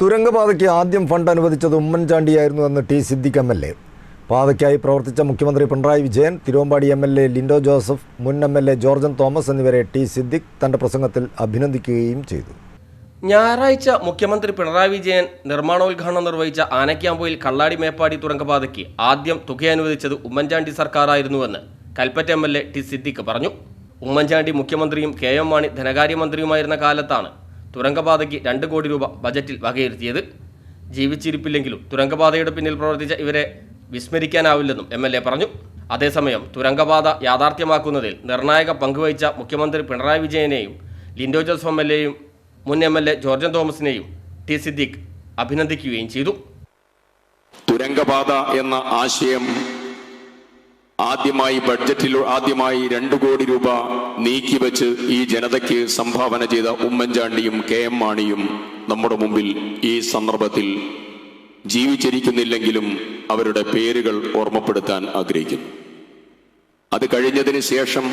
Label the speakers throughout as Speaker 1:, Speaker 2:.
Speaker 1: തുരങ്കപാതയ്ക്ക് ആദ്യം ഫണ്ട് അനുവദിച്ചത് ഉമ്മൻചാണ്ടിയായിരുന്നു എന്ന് T Siddique M L A. പാതയ്ക്കായി പ്രവർത്തിച്ച മുഖ്യമന്ത്രി Pinarayi Vijayan Thiruvambady M L A Linto Joseph മുൻ M L A George Thomas എന്നിവരെ ടി സിദ്ദിഖ് തന്റെ പ്രസംഗത്തിൽ അഭിനന്ദിക്കുകയും ചെയ്തു.
Speaker 2: ഞായറാഴ്ച മുഖ്യമന്ത്രി പിണറായി വിജയൻ നിർമ്മാണോദ്ഘാടനം നിർവഹിച്ച ആനക്യാമ്പൊയിൽ കള്ളാടി മേപ്പാടി തുരങ്കപാതയ്ക്ക് ആദ്യം തുക അനുവദിച്ചത് Oommen Chandy സർക്കാരായിരുന്നുവെന്ന് Kalpetta M L A T Siddique പറഞ്ഞു. ഉമ്മൻചാണ്ടി മുഖ്യമന്ത്രിയും കെ എം മാണി ധനകാര്യമന്ത്രിയുമായിരുന്ന കാലത്താണ് തുരങ്കപാതയ്ക്ക് രണ്ട് കോടി രൂപ ബജറ്റിൽ വകയിരുത്തിയത്. ജീവിച്ചിരിപ്പില്ലെങ്കിലും തുരങ്കപാതയുടെ പിന്നിൽ പ്രവർത്തിച്ച ഇവരെ വിസ്മരിക്കാനാവില്ലെന്നും എം എൽ എ പറഞ്ഞു. അതേസമയം തുരങ്കപാത യാഥാർത്ഥ്യമാക്കുന്നതിൽ നിർണായക പങ്കുവഹിച്ച മുഖ്യമന്ത്രി പിണറായി വിജയനെയും ലിൻഡോ ജോസഫ് എം എൽ എയും മുൻ എം എൽ എ ജോർജൻ തോമസിനെയും ടി സിദ്ദീഖ് അഭിനന്ദിക്കുകയും ചെയ്തു.
Speaker 3: തുരങ്കപാത എന്ന ആശയം ആദ്യമായി ബഡ്ജറ്റിൽ ആദ്യമായി രണ്ടു കോടി രൂപ നീക്കിവെച്ച് ഈ ജനതയ്ക്ക് സംഭാവന ചെയ്ത ഉമ്മൻചാണ്ടിയും കെ എം മാണിയും നമ്മുടെ മുമ്പിൽ ഈ സന്ദർഭത്തിൽ ജീവിച്ചിരിക്കുന്നില്ലെങ്കിലും അവരുടെ പേരുകൾ ഓർമ്മപ്പെടുത്താൻ ആഗ്രഹിക്കുന്നു. അത് കഴിഞ്ഞതിന് ശേഷം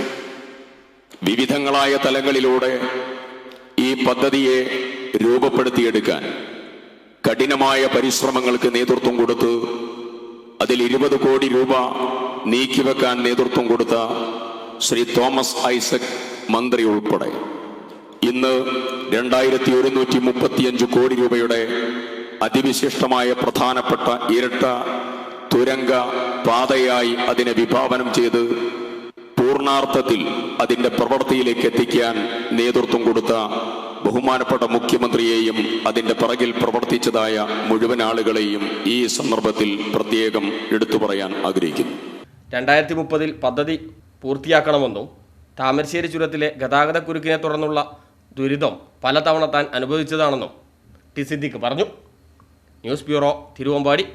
Speaker 3: വിവിധങ്ങളായ തലങ്ങളിലൂടെ ഈ പദ്ധതിയെ രൂപപ്പെടുത്തിയെടുക്കാൻ കഠിനമായ പരിശ്രമങ്ങൾക്ക് നേതൃത്വം കൊടുത്ത് അതിൽ ഇരുപത് കോടി രൂപ നീക്കിവെക്കാൻ നേതൃത്വം കൊടുത്ത ശ്രീ തോമസ് ഐസക് മന്ത്രി ഉൾപ്പെടെ. ഇന്ന് രണ്ടായിരത്തി ഒരുന്നൂറ്റി മുപ്പത്തിയഞ്ച് കോടി രൂപയുടെ അതിവിശിഷ്ടമായ പ്രധാനപ്പെട്ട ഇരട്ട തുരങ്ക പാതയായി അതിനെ വിഭാവനം ചെയ്ത് പൂർണാർത്ഥത്തിൽ അതിന്റെ പ്രവൃത്തിയിലേക്ക് എത്തിക്കാൻ നേതൃത്വം കൊടുത്ത ബഹുമാനപ്പെട്ട മുഖ്യമന്ത്രിയെയും അതിന്റെ പിറകിൽ പ്രവർത്തിച്ചതായ മുഴുവൻ ആളുകളെയും ഈ സന്ദർഭത്തിൽ പ്രത്യേകം എടുത്തു പറയാൻ ആഗ്രഹിക്കുന്നു.
Speaker 2: രണ്ടായിരത്തി മുപ്പതിൽ പദ്ധതി പൂർത്തിയാക്കണമെന്നും താമരശ്ശേരി ചുരത്തിലെ ഗതാഗതക്കുരുക്കിനെ തുടർന്നുള്ള ദുരിതം പലതവണ താൻ അനുഭവിച്ചതാണെന്നും ടി സിദ്ദിഖ് പറഞ്ഞു. News bureau Thiruvambady.